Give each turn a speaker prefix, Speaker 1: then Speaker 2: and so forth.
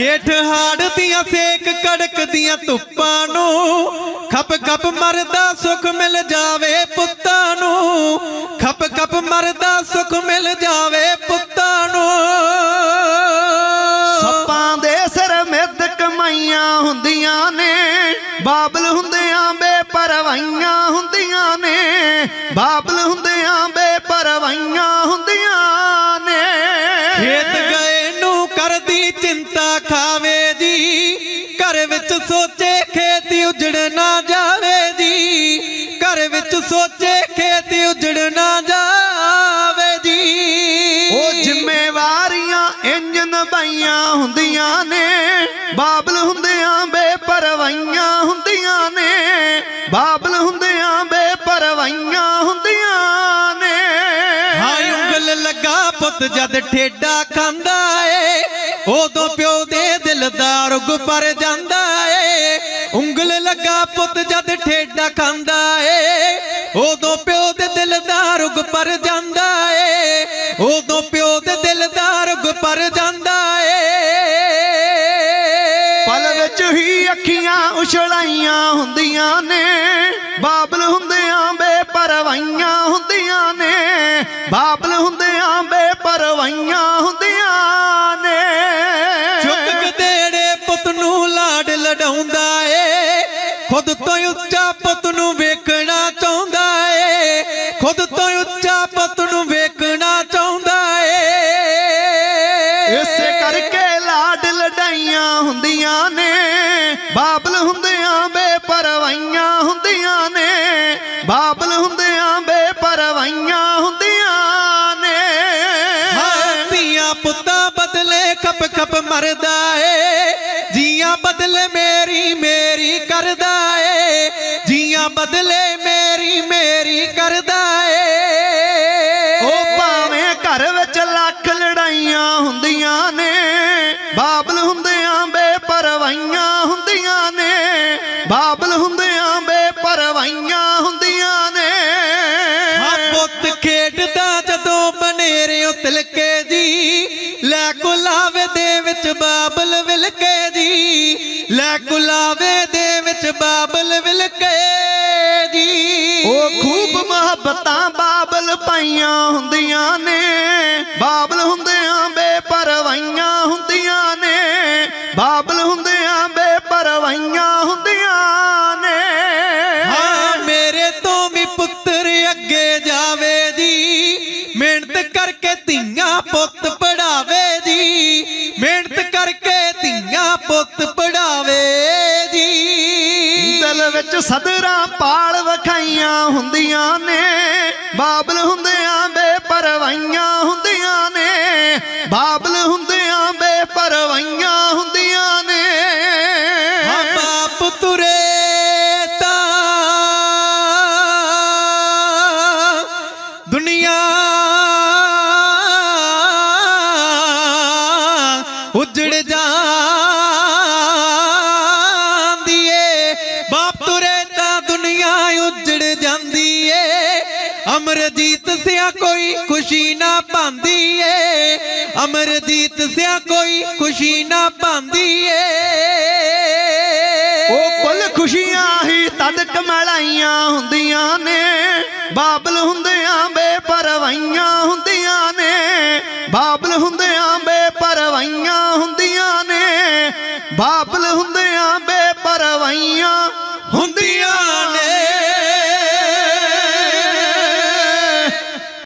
Speaker 1: ਜੇਠ ਹਾੜ ਦੀਆਂ ਸੇਕ ਕੜਕਦੀਆਂ ਧੁੱਪਾਂ ਨੂੰ, ਖਪ ਖਪ ਮਰਦਾ ਸੁਖ ਮਿਲ ਜਾਵੇ ਪੁੱਤਾਂ ਨੂੰ, ਖਪ ਖਪ ਮਰਦਾ ਸੁਖ ਮਿਲ ਜਾਵੇ ਪੁੱਤਾਂ ਨੂੰ।
Speaker 2: ਸੱਪਾਂ ਦੇ ਸਿਰ ਮਿੱਦ ਕਮਾਈਆਂ ਹੁੰਦੀਆਂ ਨੇ, ਬਾਬਲ ਹੁੰਦਿਆਂ ਬੇਪਰਵਾਈਆਂ ਹੁੰਦੀਆਂ ਨੇ, ਬਾਬਲ ਹੁੰਦਿਆਂ ਬੇਪਰਵਾਈਆਂ ਹੁੰਦੀਆਂ
Speaker 1: ਸੋਚੇ ਖੇਤ ਉਜੜ ਨਾ ਜਾਵੇ ਜੀ ਘਰ ਵਿੱਚ ਸੋਚੇ ਖੇਤ ਉਜੜ ਨਾ ਜਾਵੇ ਜੀ
Speaker 2: ਉਹ ਜ਼ਿੰਮੇਵਾਰੀਆਂ ਇੰਜ ਨਿਭਾਈਆਂ ਹੁੰਦੀਆਂ ਨੇ। ਬਾਬਲ ਹੁੰਦਿਆਂ ਬੇਪਰਵਾਈਆਂ ਹੁੰਦੀਆਂ ਨੇ। ਬਾਬਲ ਹੁੰਦਿਆਂ ਬੇਪਰਵਾਈਆਂ ਹੁੰਦੀਆਂ ਨੇ।
Speaker 1: ਹਾਏ ਉਂਗਲ ਲੱਗਾ ਪੁੱਤ ਜਦ ਠੇਡਾ ਖਾਂਦਾ ਏ। ਉਦੋਂ ਪਿਓ ਦੇ ਦਿਲ ਦਾ ਰੁਗ ਪਰ ਜਾਂਦਾ ਪੁੱਤ ਜਦ ਠੇਡਾ ਖਾਂਦਾ ਏ, ਉਦੋਂ ਪਿਓ ਦੇ ਦਿਲ ਦਾ ਰੁਗ ਪਰ ਜਾਂਦਾ ਏ, ਉਦੋਂ ਪਿਓ ਦੇ ਦਿਲ ਦਾ ਰੁਗ ਪਰ ਜਾਂਦਾ ਏ।
Speaker 2: ਪਲ ਵਿੱਚ ਹੀ ਅੱਖੀਆਂ ਉਛਲਾਈਆਂ ਹੁੰਦੀਆਂ ਨੇ, ਬਾਬਲ ਹੁੰਦਿਆਂ ਬੇਪਰਵਾਈਆਂ ਹੁੰਦੀਆਂ ਨੇ, ਬਾਬਲ ਹੁੰਦਿਆਂ ਬੇਪਰਵਾਈਆਂ
Speaker 1: ਖੁਦ ਤੋਂ ਉੱਚਾ ਪੁੱਤ ਨੂੰ ਵੇਖਣਾ ਚਾਹੁੰਦਾ ਏ। ਖੁਦ ਤੋਂ ਉੱਚਾ ਪੁੱਤ ਨੂੰ ਵੇਖਣਾ ਚਾਹੁੰਦਾ ਏ।
Speaker 2: ਇਸੇ ਕਰਕੇ ਲਾਡ ਲਡਾਈਆਂ ਹੁੰਦੀਆਂ ਨੇ। ਬਾਬਲ ਹੁੰਦਿਆਂ ਬੇਪਰਵਾਈਆਂ ਹੁੰਦੀਆਂ ਨੇ। ਬਾਬਲ ਹੁੰਦਿਆਂ ਬੇਪਰਵਾਈਆਂ ਹੁੰਦੀਆਂ ਨੇ।
Speaker 1: ਹਾਂ, ਧੀਆਂ ਪੁੱਤਾਂ ਬਦਲੇ ਮੇਰੀ ਮੇਰੀ ਕਰਦਾ ਏ।
Speaker 2: ਉਹ ਭਾਵੇਂ ਘਰ ਵਿੱਚ ਲੱਖ ਲੜਾਈਆਂ ਹੁੰਦੀਆਂ ਨੇ ਬਾਬਲ ਹੁੰਦਿਆਂ ਬੇਪਰਵਾਈਆਂ ਹੁੰਦੀਆਂ ਨੇ ਬਾਬਲ ਹੁੰਦਿਆਂ ਬੇਪਰਵਾਈਆਂ ਹੁੰਦੀਆਂ ਨੇ।
Speaker 1: ਹਾਂ ਪੁੱਤ ਖੇਡਦਾ ਜਦੋਂ ਬਨੇਰਿਓ ਤਿਲਕੇ ਜੀ ਲੈ ਕੁਲਾਵੇ ਦੇ ਵਿੱਚ ਬਾਬਲ
Speaker 2: ਮੁਹੱਬਤਾਂ ਬਾਬਲ ਪਾਈਆਂ ਹੁੰਦੀਆਂ ਨੇ। ਬਾਬਲ ਹੁੰਦਿਆਂ ਬੇਪਰਵਾਈਆਂ ਹੁੰਦੀਆਂ ਨੇ। ਬਾਬਲ ਹੁੰਦੇ ਸਦਰਾਂ ਪਾਲ ਵਖਾਈਆਂ ਹੁੰਦੀਆਂ ਨੇ ਬਾਬਲ ਹੁੰਦਿਆਂ ਬੇਪਰਵਾਈਆਂ ਹੁੰਦੀਆਂ ਨੇ ਬਾਬਲ ਹੁੰਦਿਆਂ
Speaker 1: ਅਮਰਜੀਤ ਸਿਆ ਕੋਈ ਖੁਸ਼ੀ ਨਾ ਪਾਉਂਦੀ ਏ ਅਮਰਦੀਤ ਸਿਆ ਕੋਈ ਖੁਸ਼ੀ ਨਾ ਪਾਉਂਦੀ ਏ
Speaker 2: ਉਹ ਕੁੱਲ ਖੁਸ਼ੀਆਂ ਹੀ ਤਦ ਕਮਲਾਈਆਂ ਹੁੰਦੀਆਂ ਨੇ। ਬਾਬਲ ਹੁੰਦਿਆਂ ਬੇਪਰਵਾਈਆਂ ਹੁੰਦੀਆਂ ਨੇ। ਬਾਬਲ ਹੁੰਦਿਆਂ ਬੇਪਰਵਾਈਆਂ ਹੁੰਦੀਆਂ ਨੇ। ਬਾਬਲ ਹੁੰਦਿਆਂ ਬੇਪਰਵਾਈਆਂ ਹੁੰਦੀਆਂ